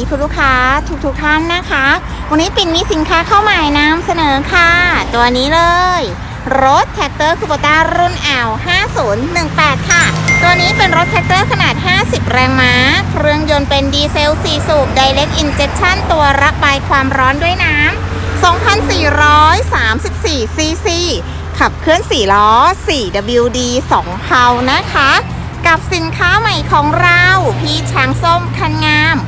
ดีคุณลูกค้าทุกทุกๆท่านนะคะ วันนี้ปิ่นมีสินค้าเข้าใหม่นำเสนอค่ะ ตัวนี้เลย รถแท็กเตอร์คูโบต้ารุ่น L 5018 ค่ะ ตัวนี้เป็นรถแท็กเตอร์ขนาด 50 แรงม้า เครื่องยนต์เป็นดีเซล 4 สูบ Direct Injection ตัวระบายความร้อนด้วยน้ำ2,434ซีซีขับเคลื่อน 4 ล้อ 4WD 2เพานะคะกับสินค้าใหม่ของเรา พี่ช้างส้มคันงาม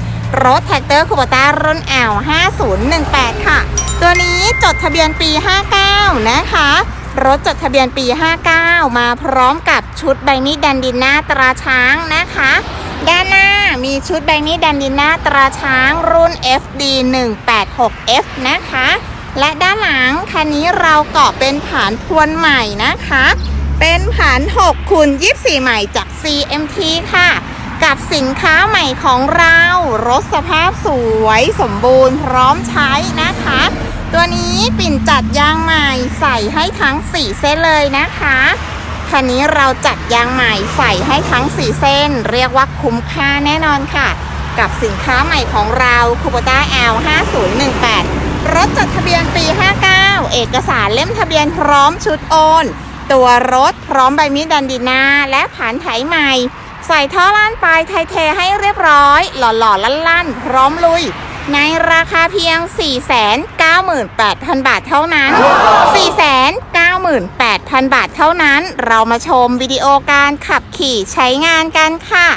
รถแท็กเตอร์คูโบต้ารุ่น L 5018 ค่ะ ตัวนี้จดทะเบียนปี 59 นะคะ รถจดทะเบียนปี 59 มาพร้อมกับชุดใบมีดดันดินหน้าตราช้างนะคะ ด้านหน้ามีชุดใบมีดดันดินหน้าตราช้างรุ่น FD 186F นะคะ และด้านหลังคันนี้เราเกาะเป็นผานพวนใหม่นะคะ เป็นผาน6คูณ24 ใหม่จาก CMT ค่ะ กับสินค้าใหม่ของเรา รถสภาพสวยสมบูรณ์พร้อมใช้นะคะ ตัวนี้ปิ่นจัดยางใหม่ใส่ให้ทั้ง 4 เส้นเลยนะคะคันนี้เราจัดยางใหม่ใส่ให้ทั้ง 4 เส้น เรียกว่าคุ้มค่าแน่นอนค่ะ กับสินค้าใหม่ของเราคูโบต้า L 5018รถจดทะเบียนปี 59 เอกสารเล่มทะเบียนพร้อมชุดโอน ตัวรถพร้อมใบมีดดันดีนาและผานไถใหม่ ใส่ท่อล้านปลายไทยเทให้เรียบร้อย หล่อๆลั่นๆ พร้อมลุย ในราคาเพียง 498,000 บาทเท่านั้น 498,000 บาทเท่านั้น เรามาชมวิดีโอการขับขี่ใช้งานกันค่ะ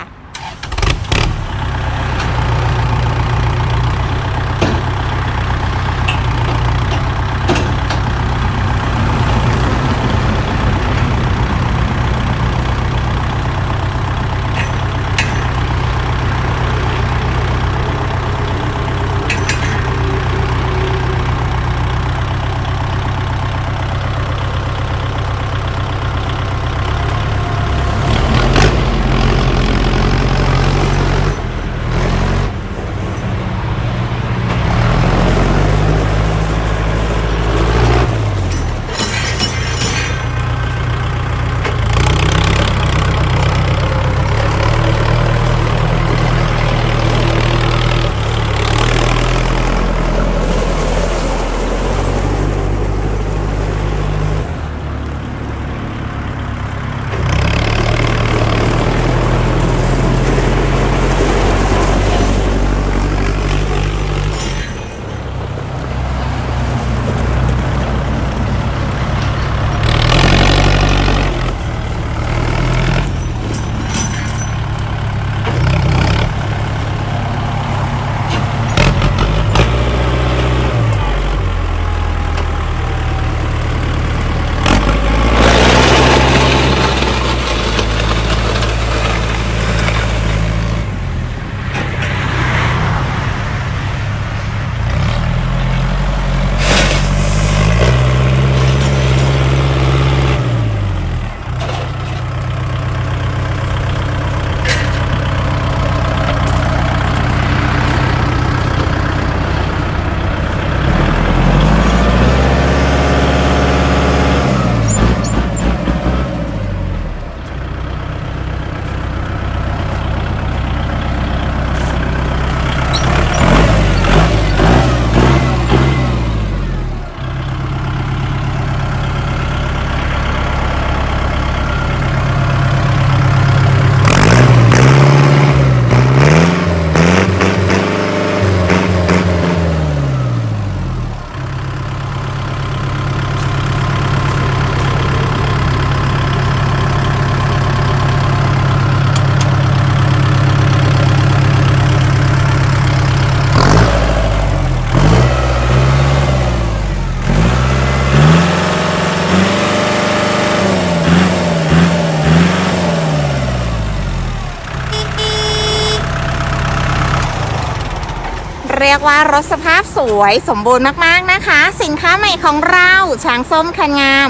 ว่ารถสภาพสวยสมบูรณ์มากๆนะคะ สินค้าใหม่ของเราช้างส้มคันงาม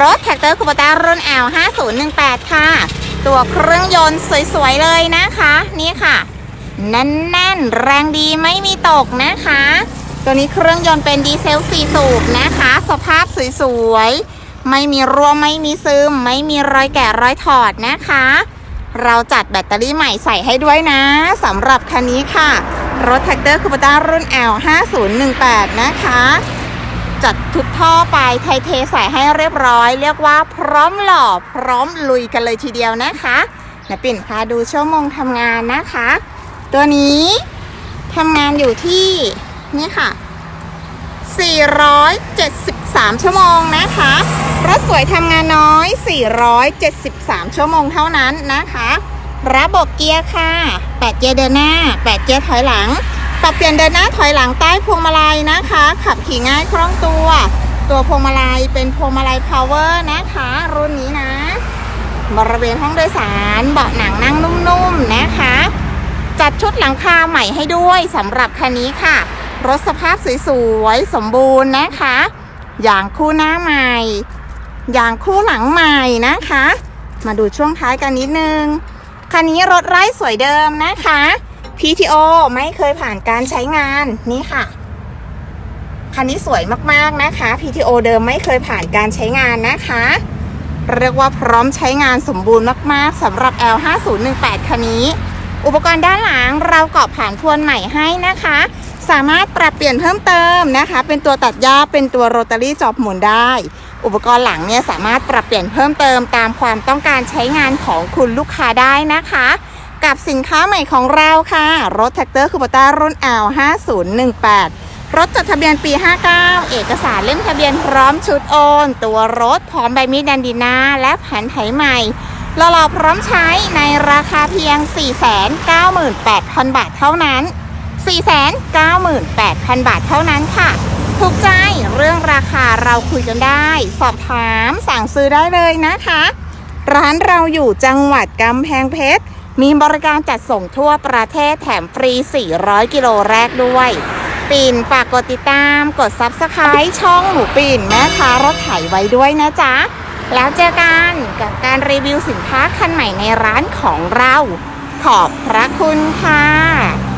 รถแท็กเตอร์คูโบต้ารุ่น L 5018 ค่ะ ตัวเครื่องยนต์สวยๆเลยนะคะ นี่ค่ะ แน่นๆ แรงดีไม่มีตกนะคะ ตัวนี้เครื่องยนต์เป็นดีเซล4สูบนะคะ สภาพสวยๆ ไม่มีรั่วไม่มีซึม ไม่มีรอยแกะรอยถอดนะคะ เราจัดแบตเตอรี่ใหม่ใส่ให้ด้วยนะสำหรับคันนี้ค่ะ รถแท็กเตอร์คูปต้ารุ่น L 5018 นะคะ จัดทุกท่อไปไทยเทใส่ให้เรียบร้อย เรียกว่าพร้อมหล่อพร้อมลุยกันเลยทีเดียวนะคะนะปิ่นพาดูชั่วโมงทำงานนะคะ ตัวนี้ทำงานอยู่ที่นี่ค่ะ 473 ชั่วโมงนะคะ รถสวยทำงานน้อย 473 ชั่วโมงเท่านั้นนะคะ ระบบเกียร์ค่ะ8เกียร์เดินหน้า8เกียร์ถอยหลัง ปรับเปลี่ยนเดินหน้าถอยหลังใต้พวงมาลัยนะคะ ขับขี่ง่ายคล่องตัว ตัวพวงมาลัยเป็นพวงมาลัยพาวเวอร์นะคะ รุ่นนี้นะ บริเวณห้องโดยสาร เบาะหนังนั่งนุ่มๆนะคะ จัดชุดหลังคาใหม่ให้ด้วยสำหรับคันนี้ค่ะ รถสภาพสวยๆสมบูรณ์นะคะ อย่างคู่หน้าใหม่ อย่างคู่หลังใหม่นะคะ มาดูช่วงท้ายกันนิดนึง คันนี้รถไร้สวยเดิมนะคะ PTO ไม่เคยผ่านการใช้งานนี่ค่ะ คันนี้สวยมากๆนะคะ PTO เดิมไม่เคยผ่านการใช้งานนะคะ เรียกว่าพร้อมใช้งานสมบูรณ์มากๆสำหรับ L5018 คันนี้ อุปกรณ์ด้านหลังเราเกาะผ่านพวนใหม่ให้นะคะ สามารถปรับเปลี่ยนเพิ่มเติมนะคะ เป็นตัวตัดหญ้าเป็นตัวโรตารี่จอบหมุนได้ อุปกรณ์หลังเนี่ยสามารถปรับเปลี่ยนเพิ่มเติมตามความต้องการใช้งานของคุณลูกค้าได้นะคะ กับสินค้าใหม่ของเราค่ะ รถแท็กเตอร์คูปต้ารุ่น L5018 รถจดทะเบียนปี 59 เอกสารเล่มทะเบียนพร้อมชุดโอน ตัวรถพร้อมใบมีดแดนดินาและแผนไถใหม่ รอรอพร้อมใช้ในราคาเพียง 498,000 บาทเท่านั้น 498,000 บาทเท่านั้นค่ะ ถูกใจเรื่องราคาเราคุยกันได้ สอบถามสั่งซื้อได้เลยนะคะ ร้านเราอยู่จังหวัดกำแพงเพชร มีบริการจัดส่งทั่วประเทศแถมฟรี 400 กิโลแรกด้วยปิ่นฝากกดติดตามกด Subscribe ช่องหมูปิ่นแม่ค้ารถไถไว้ด้วยนะจ๊ะ แล้วเจอกันกับการรีวิวสินค้าคันใหม่ในร้านของเรา ขอบพระคุณค่ะ